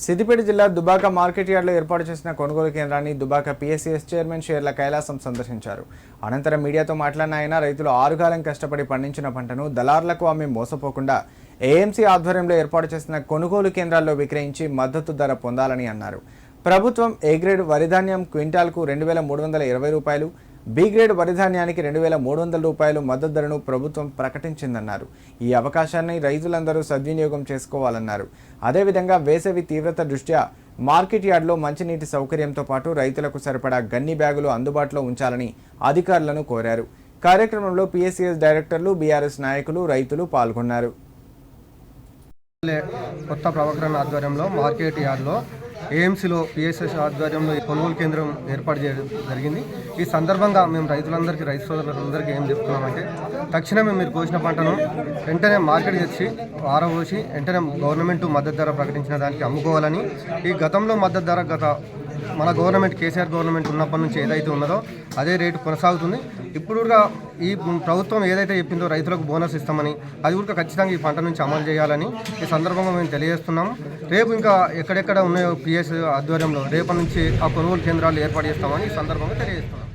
సిద్దిపేట జిల్లా దుబాక మార్కెట్ యార్డ్లో ఏర్పాటు చేసిన కొనుగోలు కేంద్రాన్ని దుబాక పిఎస్సిఎస్ చైర్మన్ షేర్ల కైలాసం సందర్శించారు. అనంతరం మీడియాతో మాట్లాడిన ఆయన రైతులు ఆరుగాలం కష్టపడి పండించిన పంటను దళార్లకు అమ్మి మోసపోకుండా ఏఎంసీ ఆధ్వర్యంలో ఏర్పాటు చేసిన కొనుగోలు కేంద్రాల్లో విక్రయించి మద్దతు ధర పొందాలని అన్నారు. ప్రభుత్వం ఏ గ్రేడ్ వరిధాన్యం క్వింటాల్కు రెండు వేల మూడు వందల ఇరవై రూపాయలు బి గ్రేడ్ వరిధాన్యానికి రెండు వేల మూడు వందల రూపాయలు మద్దతు ధరను ప్రభుత్వం ప్రకటించిందన్నారు. ఈ అవకాశాన్ని రైతులందరూ సద్వినియోగం చేసుకోవాలన్నారు. అదేవిధంగా వేసవి తీవ్రత దృష్ట్యా మార్కెట్ యార్డ్లో మంచినీటి సౌకర్యంతో పాటు రైతులకు సరిపడా గన్ని బ్యాగులు అందుబాటులో ఉంచాలని అధికారులను కోరారు. కార్యక్రమంలో పిఎస్సిఎస్ డైరెక్టర్లు బీఆర్ఎస్ నాయకులు రైతులు పాల్గొన్నారు. కొత్త ప్రవకరణ ఆధ్వర్యంలో మార్కెట్ యార్డ్లో ఏఎంసీలో పిఎస్ఎస్ ఆధ్వర్యంలో ఈ కొనుగోలు కేంద్రం ఏర్పాటు చేయడం జరిగింది. ఈ సందర్భంగా మేము రైతులందరికీ రైతు సోదరులందరికీ ఏం చెప్తున్నామంటే తక్షణమే మీరు కోసిన పంటను వెంటనే మార్కెట్ తెచ్చి ఆరబోసి వెంటనే గవర్నమెంట్ మద్దతు ధర ప్రకటించిన దానికి అమ్ముకోవాలని ఈ గతంలో మద్దతు ధర గత మన గవర్నమెంట్ కేసీఆర్ గవర్నమెంట్ ఉన్నప్పటి నుంచి ఏదైతే ఉన్నదో అదే రేటు కొనసాగుతుంది. ఇప్పుడు కూడా ఈ ప్రభుత్వం ఏదైతే చెప్పిందో రైతులకు బోనస్ ఇస్తామని అది కూడా ఖచ్చితంగా ఈ పంట నుంచి అమలు చేయాలని ఈ సందర్భంగా మేము తెలియజేస్తున్నాము. రేపు ఇంకా ఎక్కడెక్కడ ఉన్నాయో పిఎస్ ఆధ్వర్యంలో రేపటి నుంచి ఆ కొనుగోలు కేంద్రాలు ఏర్పాటు చేస్తామని ఈ సందర్భంగా తెలియజేస్తున్నాం